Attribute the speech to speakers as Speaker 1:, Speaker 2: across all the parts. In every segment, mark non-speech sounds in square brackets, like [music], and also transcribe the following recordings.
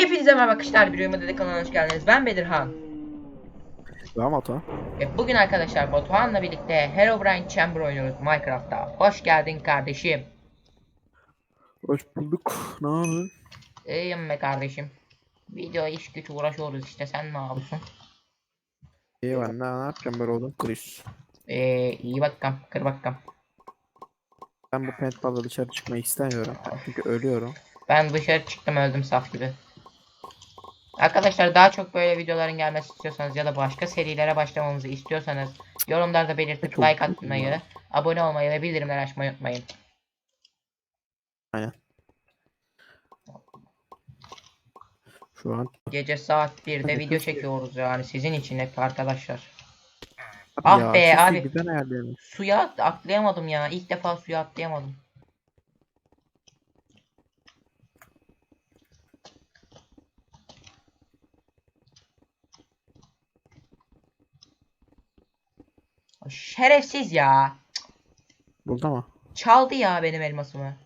Speaker 1: Hepinize merhaba arkadaşlar. Bir Uyuma Dede kanalına hoş geldiniz. Ben Bedirhan.
Speaker 2: Ata.
Speaker 1: Ve bugün arkadaşlar Batuhan'la birlikte Herobrine Chamber oynuyoruz Minecraft'ta. Hoş geldin kardeşim.
Speaker 2: Hoş bulduk. Ne yapıyorsun?
Speaker 1: İyiyim be kardeşim. Video iş güç uğraşıyoruz işte. Sen ne yapıyorsun?
Speaker 2: İyi ben ne, ne yapacağım böyle oğlum? Kriz.
Speaker 1: Ee, iyi bakalım. Kır bakalım.
Speaker 2: Ben bu pentball'la dışarı çıkmayı istemiyorum. Çünkü ölüyorum.
Speaker 1: Ben dışarı çıktım öldüm saf gibi. Arkadaşlar daha çok böyle videoların gelmesi istiyorsanız ya da başka serilere başlamamızı istiyorsanız yorumlarda belirtip
Speaker 2: Çok
Speaker 1: like atmayı, abone olmayı ve bildirimleri açmayı unutmayın.
Speaker 2: Aynen. Şu an
Speaker 1: Gece saat 1'de
Speaker 2: Hadi
Speaker 1: video çekiyoruz yani sizin için hep arkadaşlar.
Speaker 2: Abi
Speaker 1: Ah
Speaker 2: ya,
Speaker 1: be abi. Suya at- atlayamadım ya. İlk defa suya atlayamadım. Şerefsiz ya.
Speaker 2: Buldu mu?
Speaker 1: Çaldı ya benim elmasımı.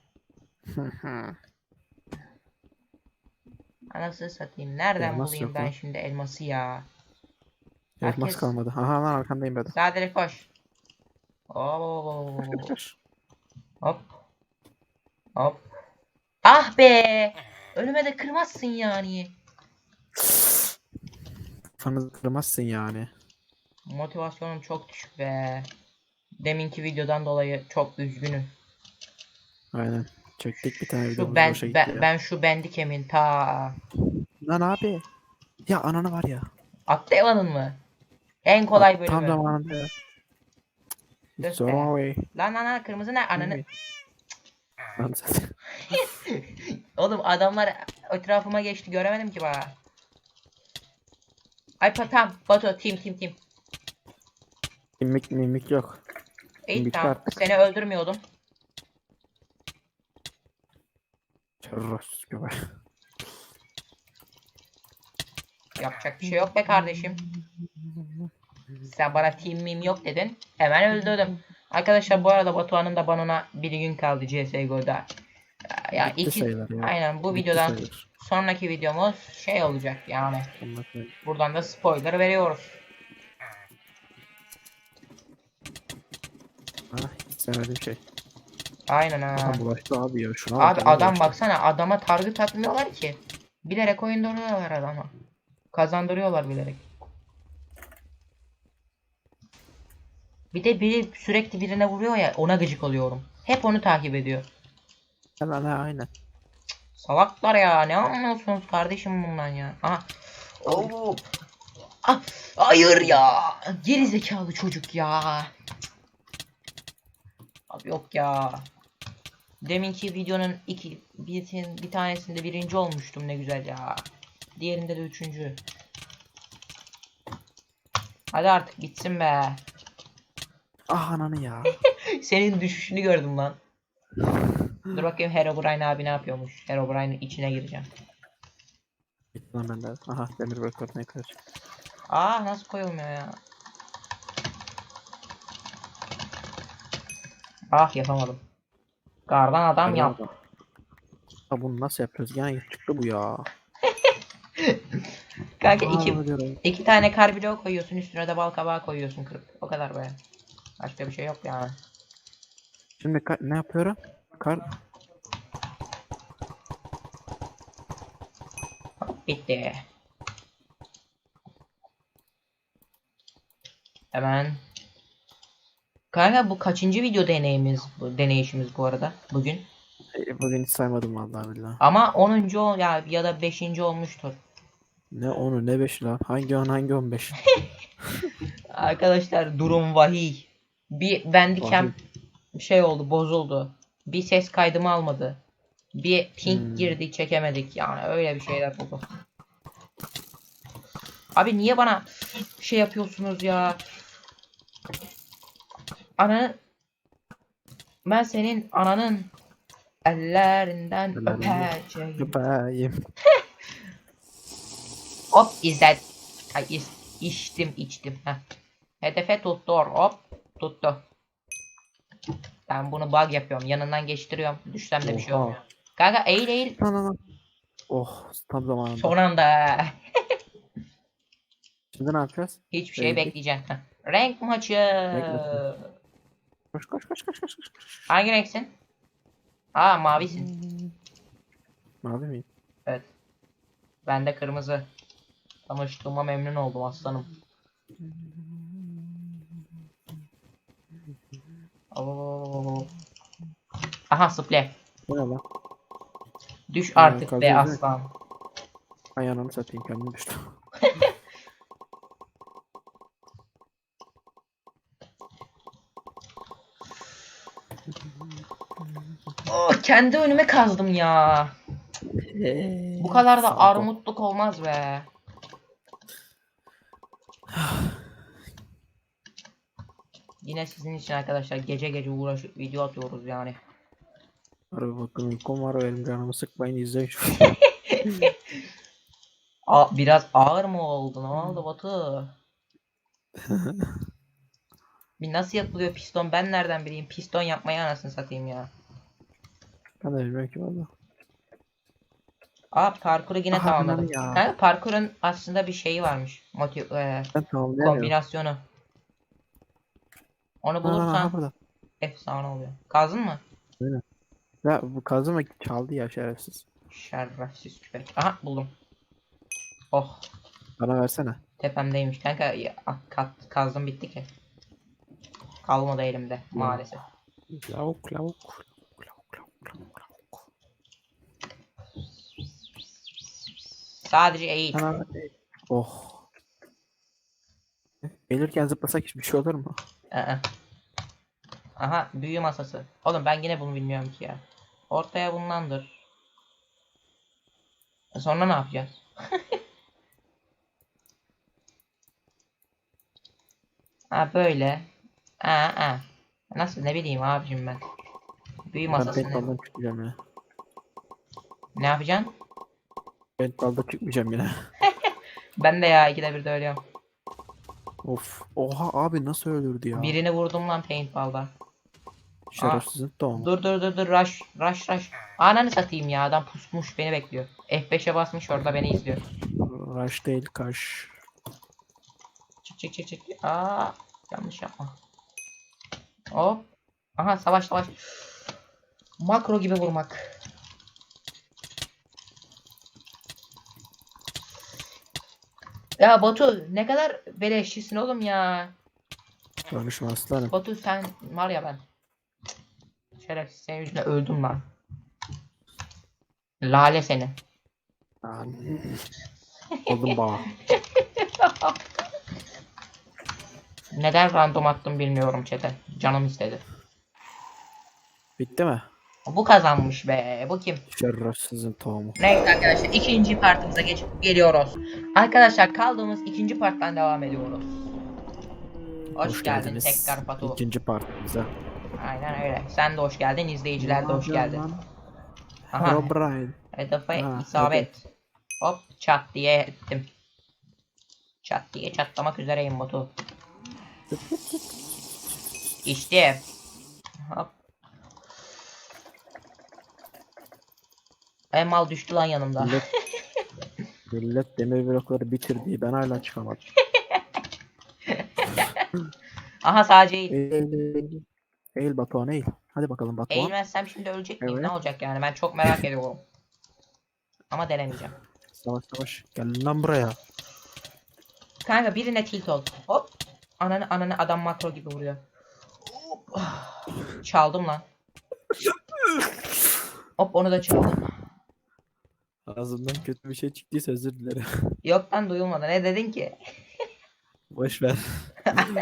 Speaker 1: [laughs] Anasını satayım. Nereden
Speaker 2: Elmas
Speaker 1: bulayım
Speaker 2: yok
Speaker 1: ben
Speaker 2: lan.
Speaker 1: şimdi elması ya?
Speaker 2: Elmas
Speaker 1: Herkes-
Speaker 2: kalmadı. Aha lan arkandayım ben de.
Speaker 1: Sadece koş. Oo. Hop. Hop. Ah be! Önüme de kırmazsın yani.
Speaker 2: Kafanızı kırmazsın yani.
Speaker 1: Motivasyonum çok düşük be. Deminki videodan dolayı çok üzgünüm.
Speaker 2: Aynen. Çektik bir tane
Speaker 1: Şu ben, ben, ben şu bendikimin ta
Speaker 2: Lan abi. Ya ananı var ya.
Speaker 1: atlayamadın mı? En kolay
Speaker 2: Bak, Tam
Speaker 1: bölümü.
Speaker 2: zamanında ya. Away.
Speaker 1: Lan lan lan kırmızı ne ananı. [laughs] Oğlum adamlar etrafıma geçti göremedim ki bana. Ay patam. Batu team team team.
Speaker 2: Mimik mimik yok.
Speaker 1: İyi
Speaker 2: Bitti
Speaker 1: tamam.
Speaker 2: artık.
Speaker 1: Seni öldürmüyordum.
Speaker 2: Çarros gibi.
Speaker 1: Yapacak bir şey yok be kardeşim. Sen bana team mim yok dedin. Hemen öldürdüm. Arkadaşlar bu arada Batuhan'ın da banona bir gün kaldı CSGO'da. Ya
Speaker 2: Bitti
Speaker 1: iki,
Speaker 2: sayılır ya.
Speaker 1: aynen bu
Speaker 2: Bitti
Speaker 1: videodan
Speaker 2: sayılır.
Speaker 1: sonraki videomuz şey olacak yani. Buradan da spoiler veriyoruz.
Speaker 2: Hiç sevmediğim şey.
Speaker 1: Aynen ha.
Speaker 2: Bulaştı abi ya şuna bak.
Speaker 1: Abi adam
Speaker 2: bulaştı.
Speaker 1: baksana adama target atmıyorlar ki. Bilerek oyun duruyorlar adama. Kazandırıyorlar bilerek. Bir de biri sürekli birine vuruyor ya ona gıcık oluyorum. Hep onu takip ediyor.
Speaker 2: Hemen ha aynen.
Speaker 1: Salaklar ya ne anlıyorsunuz kardeşim bundan ya. Aha. Oo. Ah, hayır ya. Geri zekalı çocuk ya. Abi yok ya. Deminki videonun iki bir, bir tanesinde birinci olmuştum ne güzel ya. Diğerinde de üçüncü. Hadi artık bitsin be.
Speaker 2: Ah ananı ya. [laughs]
Speaker 1: Senin düşüşünü gördüm lan. Dur bakayım Herobrine abi ne yapıyormuş. Herobrine'in içine gireceğim.
Speaker 2: Bitti lan bende. Aha demir bırakıp ne kadar.
Speaker 1: Aa nasıl koyulmuyor ya? Ah yapamadım. Kardan adam yap.
Speaker 2: Ha bunu nasıl yapıyoruz? Yani çıktı bu ya. [laughs]
Speaker 1: Kanka
Speaker 2: Aa,
Speaker 1: iki,
Speaker 2: diyorum.
Speaker 1: iki tane kar bloğu koyuyorsun üstüne de bal kabağı koyuyorsun kırıp. O kadar be. Başka bir şey yok yani.
Speaker 2: Şimdi ka- ne yapıyorum? Kar
Speaker 1: Bitti. Hemen. Kanka bu kaçıncı video deneyimiz bu deneyişimiz bu arada bugün.
Speaker 2: E, bugün hiç saymadım vallahi billahi.
Speaker 1: Ama 10. ol ya ya da 5. olmuştur.
Speaker 2: Ne onu ne beş lan? Hangi on hangi on beş? [laughs]
Speaker 1: Arkadaşlar durum vahiy. Bir bendikem şey oldu bozuldu. Bir ses kaydımı almadı. Bir ping
Speaker 2: Hmm.
Speaker 1: girdi çekemedik yani öyle bir şeyler oldu. Abi niye bana şey yapıyorsunuz ya? Ananı ben senin ananın ellerinden öpeceğim.
Speaker 2: Köpeğim. [laughs]
Speaker 1: Hop izlet. Ay is, içtim içtim. Heh. Hedefe tuttu hop tuttu. Ben bunu bug yapıyorum. Yanından geçtiriyorum. Düşsem de bir şey
Speaker 2: Oha.
Speaker 1: olmuyor. Kanka eğil eğil.
Speaker 2: Lan. Oh tam zamanında.
Speaker 1: Son anda. [laughs]
Speaker 2: Şimdi ne yapacağız?
Speaker 1: Hiçbir şey. Heh. Renk maçı.
Speaker 2: maçı. Koş koş koş koş koş. koş.
Speaker 1: Hangi renksin? Aa mavisin.
Speaker 2: Mavi miyim?
Speaker 1: Evet. Ben de kırmızı. Tanıştığıma memnun oldum aslanım. Oo. Aha sıple.
Speaker 2: Bu ne lan?
Speaker 1: Düş artık be
Speaker 2: kazıyoruz
Speaker 1: aslan.
Speaker 2: Ay ananı satayım kendim düştüm.
Speaker 1: Kendi önüme kazdım ya. Bu kadar da
Speaker 2: Sağ ol.
Speaker 1: armutluk olmaz be. Yine sizin için arkadaşlar gece gece uğraşıp video atıyoruz yani.
Speaker 2: Harbi bakın uykum var benim canımı sıkmayın izleyin şu. [laughs]
Speaker 1: Aa, biraz ağır mı oldu? Ne oldu Batu? [laughs] Bir nasıl yapılıyor piston? Ben nereden bileyim? Piston yapmayı anasını satayım ya.
Speaker 2: Ben de bilmiyorum ki valla.
Speaker 1: Aa parkuru yine
Speaker 2: Aha,
Speaker 1: tamamladım.
Speaker 2: ya.
Speaker 1: Kanka parkurun aslında bir şeyi varmış. Motiv e,
Speaker 2: Ben tamamlayamıyorum.
Speaker 1: kombinasyonu. Onu bulursan
Speaker 2: burada.
Speaker 1: efsane oluyor. Kazdın mı?
Speaker 2: Ya bu kazıma çaldı ya şerefsiz.
Speaker 1: Şerefsiz köpek. Aha buldum. Oh
Speaker 2: Bana versene.
Speaker 1: tepemdeymiş kanka. Ya, ah, kat, kazdım bitti ki. Kalmadı elimde maalesef.
Speaker 2: Lavuk lavuk. Lavuk lavuk lavuk lavuk.
Speaker 1: Sadece eğil.
Speaker 2: Ana, Oh. Gelirken zıplasak hiçbir şey olur mu?
Speaker 1: Aa. Aha büyü masası. Oğlum ben yine bunu bilmiyorum ki ya. Ortaya bundandır. E Sonra ne yapacağız? [laughs] ha böyle. Aa, aa. Nasıl ne bileyim abicim ben. Büyü
Speaker 2: Ben
Speaker 1: masası ne?
Speaker 2: paintball'dan çıkmayacağım ya.
Speaker 1: Ne yapacaksın?
Speaker 2: Paintball'da çıkmayacağım yine. [laughs]
Speaker 1: Ben de ya ikide bir de ölüyorum.
Speaker 2: Of. Oha abi nasıl öldürdü ya?
Speaker 1: Birini vurdum lan paintball'da.
Speaker 2: Şerefsizin doğum.
Speaker 1: Dur dur dur dur rush rush rush. Ananı satayım ya adam pusmuş beni bekliyor. F5'e basmış orada beni izliyor.
Speaker 2: Rush değil kaş.
Speaker 1: Çık çık çık çık. Aa, yanlış yapma. Hop. Aha savaş savaş. Makro gibi vurmak. Ya Batu ne kadar beleşçisin oğlum ya.
Speaker 2: Konuşma aslanım.
Speaker 1: Batu sen var ya ben. Şerefsiz senin yüzünden öldüm lan. Lale seni.
Speaker 2: Oldum bağ. [laughs]
Speaker 1: Neden random attım bilmiyorum çete. Canım istedi.
Speaker 2: Bitti mi?
Speaker 1: Bu kazanmış be. Bu kim?
Speaker 2: Şerefsizin tohumu.
Speaker 1: Neyse arkadaşlar ikinci partımıza geçip geliyoruz. Arkadaşlar kaldığımız ikinci parttan devam ediyoruz. Hoş, geldin tekrar Batu.
Speaker 2: İkinci partimize.
Speaker 1: Aynen öyle. Sen de hoş geldin. izleyiciler de hoş geldin. Aha.
Speaker 2: Herobrine.
Speaker 1: Hedefe
Speaker 2: Ha,
Speaker 1: isabet. Hop çat diye ettim. Çat diye çatlamak üzereyim Batu. İşte. Hop. Ay mal düştü lan yanımda.
Speaker 2: Millet, [laughs] millet demir blokları bitirdi. Ben hala çıkamadım. [laughs]
Speaker 1: Aha sadece eğil.
Speaker 2: Eğil, eğil, eğil. Eğil Batuhan eğil. Hadi bakalım Batuhan.
Speaker 1: Eğilmezsem şimdi ölecek miyim?
Speaker 2: Evet.
Speaker 1: Ne olacak yani? Ben çok merak ediyorum. Ama denemeyeceğim.
Speaker 2: Savaş savaş. Gel lan buraya.
Speaker 1: Kanka birine tilt ol. Hop. Ananı ananı adam makro gibi vuruyor. Hop. Çaldım lan. [laughs] Hop onu da çaldım.
Speaker 2: Ağzımdan kötü bir şey çıktıysa özür dilerim. [laughs]
Speaker 1: Yok lan duyulmadı. Ne dedin ki?
Speaker 2: Boş ver. [laughs]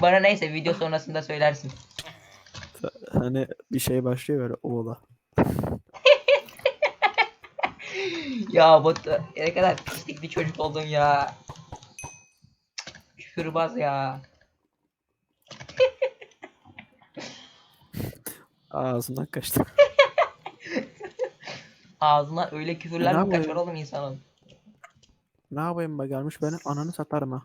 Speaker 1: Bana neyse video sonrasında söylersin.
Speaker 2: Hani bir şey başlıyor böyle oğla. [laughs]
Speaker 1: Ya Batu ne kadar pislik bir çocuk oldun ya. Küfürbaz ya.
Speaker 2: Ağzından kaçtı.
Speaker 1: Ağzına öyle küfürler
Speaker 2: Ne
Speaker 1: mi kaçar oğlum insanın?
Speaker 2: Ne yapayım be gelmiş beni ananı satarım ha.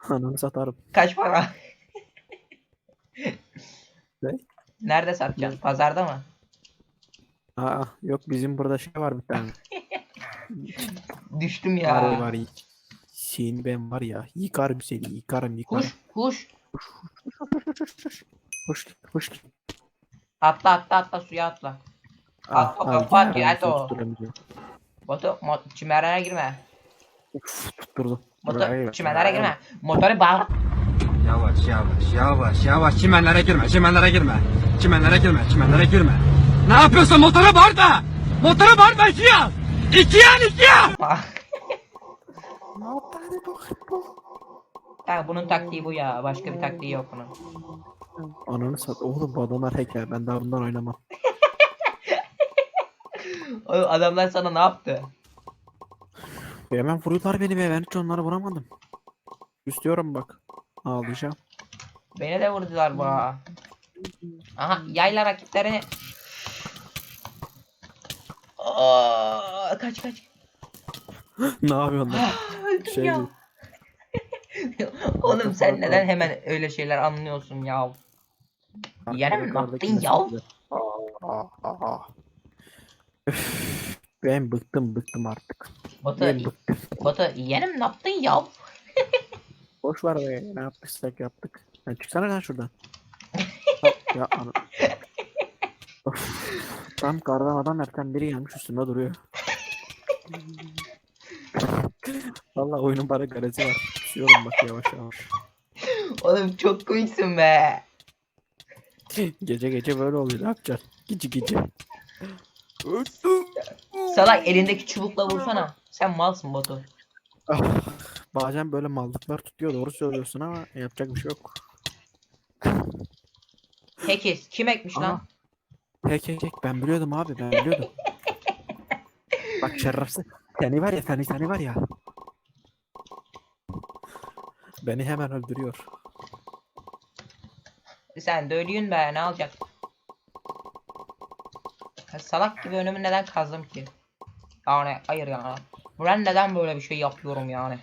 Speaker 2: [laughs] ananı satarım.
Speaker 1: Kaç para?
Speaker 2: Ne?
Speaker 1: Nerede satacaksın? Pazarda mı?
Speaker 2: Aa yok bizim burada şey var bir tane. [laughs]
Speaker 1: Düştüm
Speaker 2: Var
Speaker 1: ya.
Speaker 2: var. Seni ben var ya. Yıkarım seni. Yıkarım yıkarım.
Speaker 1: Kuş kuş.
Speaker 2: Hoş hoş.
Speaker 1: Atla atla atla suya atla.
Speaker 2: Ah, ah,
Speaker 1: kapat ya
Speaker 2: aramızda
Speaker 1: to.
Speaker 2: tutturamayacağım.
Speaker 1: Batu mo çimenlere girme.
Speaker 2: Uf tutturdu.
Speaker 1: Batu
Speaker 2: Buraya-
Speaker 1: çimenlere girme. Motoru bağır.
Speaker 3: Yavaş yavaş yavaş yavaş çimenlere girme çimenlere girme. Çimenlere girme çimenlere girme. Ne yapıyorsun motora bağırma. Motora bağırma ikiye al. İkiye al ikiye al.
Speaker 1: Ha, bunun taktiği bu ya. Başka bir taktiği yok bunun.
Speaker 2: Ananı sat. Oğlum bu adamlar hacker. Ben daha bundan oynamam. [laughs]
Speaker 1: Oğlum adamlar sana ne yaptı?
Speaker 2: Hemen vuruyorlar beni be. Ben hiç onları vuramadım. İstiyorum bak. Ağlayacağım.
Speaker 1: Beni de vurdular bu. ha. Aha yayla rakiplerini. Aa, kaç kaç. [laughs]
Speaker 2: ne yapıyorsun lan?
Speaker 1: Öldüm
Speaker 2: Şey
Speaker 1: ya. [laughs] Oğlum sen neden hemen öyle şeyler anlıyorsun ya? Yerim mi
Speaker 2: Yukarıdaki
Speaker 1: yaptın ya?
Speaker 2: mesajları. Aa, aa, aa. Ben bıktım bıktım artık.
Speaker 1: Batu,
Speaker 2: Ben bıktım.
Speaker 1: Batu yerim ne yaptın ya? [laughs]
Speaker 2: Boş ver be. Ne yaptıysak yaptık. Sen çıksana lan şuradan. [laughs] Ya ana. Of, Tam kardan adam erken biri gelmiş üstünde duruyor. Vallahi oyunun bana garezi var. Tutuyorum bak yavaş yavaş.
Speaker 1: Oğlum çok komiksin be.
Speaker 2: Gece gece böyle oluyor. Ne yapacaksın? Gece gece.
Speaker 1: Salak elindeki çubukla vursana. Sen malsın Batu.
Speaker 2: Ah, Bazen böyle mallıklar tutuyor. Doğru söylüyorsun ama yapacak bir şey yok.
Speaker 1: Tekiz. Kim ekmiş lan?
Speaker 2: Aha. Hek hek hek ben biliyordum abi ben biliyordum. Bak şerefsiz. Seni var ya seni seni var ya. Beni hemen öldürüyor.
Speaker 1: Sen de ölüyün be ne alacak? Salak gibi önümü neden kazdım ki? Yani hayır yani. Ben neden böyle bir şey yapıyorum yani?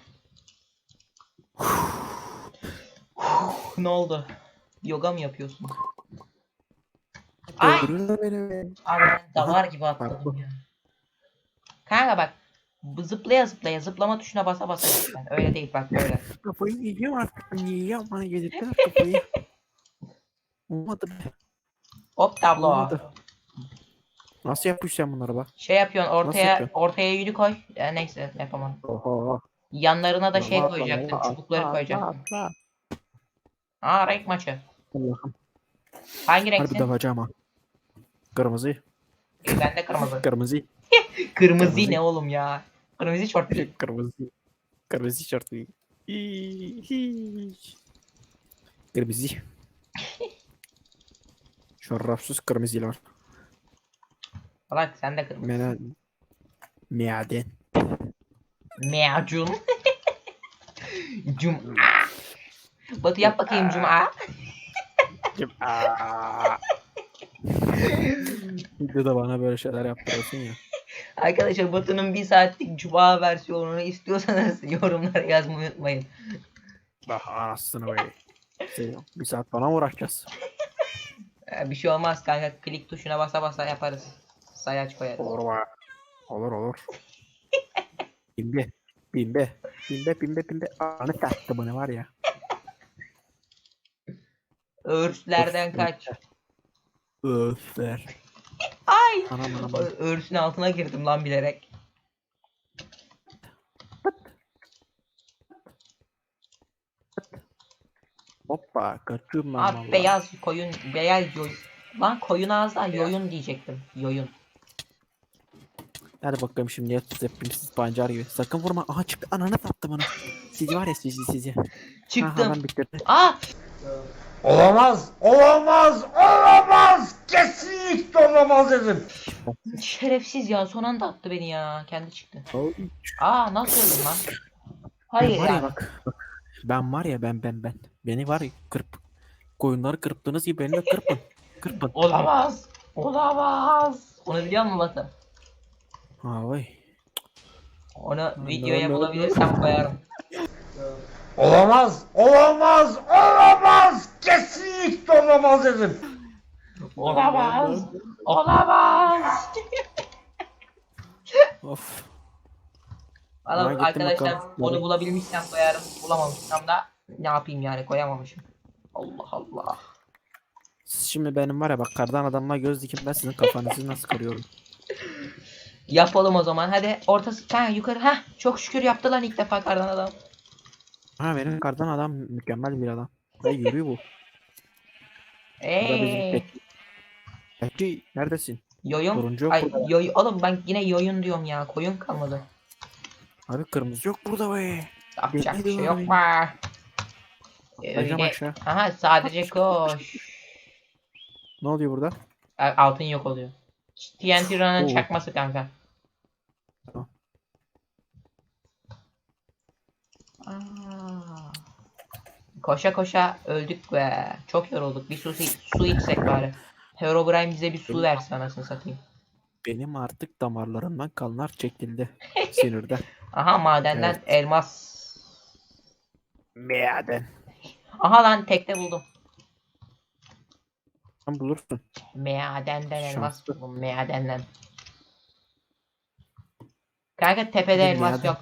Speaker 1: ne oldu? Yoga mı yapıyorsun? Ay! Abi ben davar gibi atladım ya. Kanka bak. Zıplaya zıplaya zıplama tuşuna basa basa git sen. Öyle değil bak böyle.
Speaker 2: Kafayı yiyeceğim artık. Yiyeceğim bana yedirttiler kafayı. Olmadı be.
Speaker 1: Hop tablo.
Speaker 2: Olmadı. Nasıl yapıyorsun sen bunları bak?
Speaker 1: Şey yapıyorsun ortaya
Speaker 2: yapıyorsun?
Speaker 1: ortaya yünü koy. Ya neyse yapamam.
Speaker 2: Oho.
Speaker 1: Yanlarına da şey
Speaker 2: Atla,
Speaker 1: koyacaktın.
Speaker 2: atla,
Speaker 1: Çubukları
Speaker 2: atla,
Speaker 1: koyacaktın. Aa renk maçı.
Speaker 2: Allah'ım.
Speaker 1: Hangi
Speaker 2: Harbi
Speaker 1: renksin?
Speaker 2: davacağım ha. Kırmızı.
Speaker 1: İyi, ben de kırmızı. [laughs]
Speaker 2: Kırmızı. [laughs]
Speaker 1: Kırmızı
Speaker 2: Kırmızı.
Speaker 1: ne oğlum ya? Kırmızı şort. [laughs]
Speaker 2: Kırmızı. Kırmızı şartı. Kırmızı. Şarapsız kırmızılar.
Speaker 1: Bak sen de kırmızı.
Speaker 2: Mena... Meaden.
Speaker 1: Meacun. [laughs] Cuma. [laughs] Batı yap bakayım Cuma.
Speaker 2: Bir [laughs] de bana böyle şeyler yaptırıyorsun ya.
Speaker 1: Arkadaşlar Batı'nın bir saatlik Cuma versiyonunu istiyorsanız yorumlara yazmayı unutmayın.
Speaker 2: Daha anasını be. Şey, bir saat bana uğraşacağız.
Speaker 1: Ee, Bir şey olmaz kanka. Klik tuşuna basa basa yaparız. Sayaç koyarız.
Speaker 2: Olur var. Olur olur. [laughs] Bimbe. Bimbe. Bimbe bimbe bimbe. Anı taktı bana var ya.
Speaker 1: Örslerden kaç.
Speaker 2: Öf ver. [laughs]
Speaker 1: Ay.
Speaker 2: Anam anam.
Speaker 1: Örsün altına girdim lan bilerek.
Speaker 2: Hoppa kaçıyorum ben
Speaker 1: Abi beyaz koyun, beyaz yoyun. Lan koyun ağızdan yoyun diyecektim. Yoyun.
Speaker 2: Hadi bakalım şimdi yatacağız hepimiz siz pancar gibi. Sakın vurma. Aha çıktı ananı sattı bana. Sizi var ya sizi sizi. Aha
Speaker 1: Çıktım.
Speaker 2: ben bitirdim.
Speaker 1: Aa!
Speaker 4: Olamaz, olamaz, olamaz. Kesinlikle olamaz dedim.
Speaker 1: Şerefsiz ya son anda attı beni ya. Kendi çıktı. Aa nasıl öldüm lan?
Speaker 2: Ben
Speaker 1: Hayır
Speaker 2: var ya
Speaker 1: ya.
Speaker 2: bak. bak. Ben var ya ben ben ben. Beni var ya kırp. Koyunları kırptığınız gibi beni de kırpın. Kırpın.
Speaker 1: Olamaz. Olamaz. Onu biliyor musun Batı?
Speaker 2: Ha vay.
Speaker 1: Onu videoya bulabilirsem koyarım. [laughs]
Speaker 4: Olamaz, olamaz, olamaz. Kesinlikle olamaz dedim.
Speaker 1: Olamaz. Olamaz. [laughs]
Speaker 2: Of.
Speaker 1: Valla
Speaker 2: gittim
Speaker 1: arkadaşlar
Speaker 2: bakalım.
Speaker 1: onu bulabilmişsem koyarım. Bulamamışsam da ne yapayım yani koyamamışım. Allah Allah.
Speaker 2: Siz şimdi benim var ya bak kardan adamla göz dikim ben sizin kafanızı nasıl kırıyorum. [laughs]
Speaker 1: Yapalım o zaman. Hadi ortası ha yukarı. Ha çok şükür yaptı lan ilk defa kardan adam.
Speaker 2: Ha benim kardan adam mükemmel bir adam. Ve yürüyor bu. [laughs]
Speaker 1: Eee.
Speaker 2: Peki. Neredesin?
Speaker 1: Yoyun.
Speaker 2: Turuncu yok
Speaker 1: Ay
Speaker 2: burada.
Speaker 1: yoy oğlum ben yine yoyun diyorum ya. Koyun kalmadı.
Speaker 2: Abi kırmızı yok burada be.
Speaker 1: Yapacak bir şey yok mu?
Speaker 2: Kayacağım
Speaker 1: Öyle.
Speaker 2: aşağı.
Speaker 1: Aha sadece koş.
Speaker 2: Ne oluyor burada?
Speaker 1: A- Altın yok oluyor. TNT Run'ın
Speaker 2: Oo.
Speaker 1: çakması kanka. Aa. Koşa koşa öldük be. Çok yorulduk. Bir su, su içsek bari. Herobrine bize bir su versin anasını satayım.
Speaker 2: Benim artık damarlarımdan kanlar çekildi. [laughs] Sinirden.
Speaker 1: Aha madenden
Speaker 2: Evet.
Speaker 1: elmas.
Speaker 2: Meaden.
Speaker 1: Aha lan tekte buldum.
Speaker 2: Sen bulursun.
Speaker 1: Meadenden elmas buldum. Meadenden. Kanka tepede elmas yok.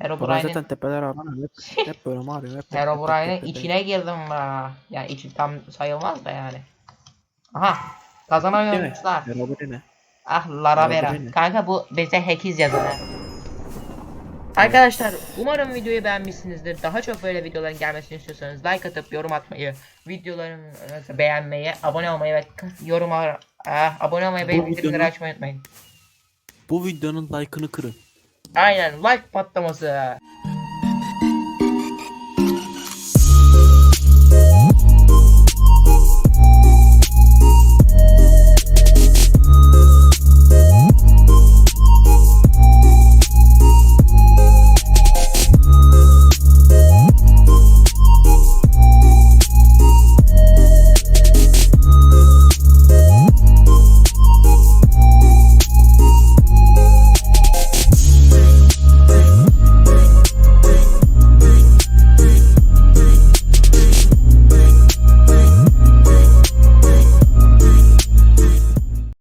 Speaker 2: Bana
Speaker 1: Herobrine'in
Speaker 2: zaten tepeler aman hep, hep böyle ağrıyor. Hep,
Speaker 1: Herobrine'in içine girdim be. Yani içi tam sayılmaz da yani. Aha. Oyuncular.
Speaker 2: Herobrine.
Speaker 1: Ah Laravera.
Speaker 2: Herobrine.
Speaker 1: Kanka bu bize hackiz yazar ha. Arkadaşlar umarım videoyu beğenmişsinizdir. Daha çok böyle videoların gelmesini istiyorsanız like atıp yorum atmayı, videolarımızı beğenmeyi, abone olmayı ve yorum ah, abone olmayı ve bildirimleri açmayı unutmayın.
Speaker 2: Bu videonun like'ını kırın.
Speaker 1: Aynen like patlaması.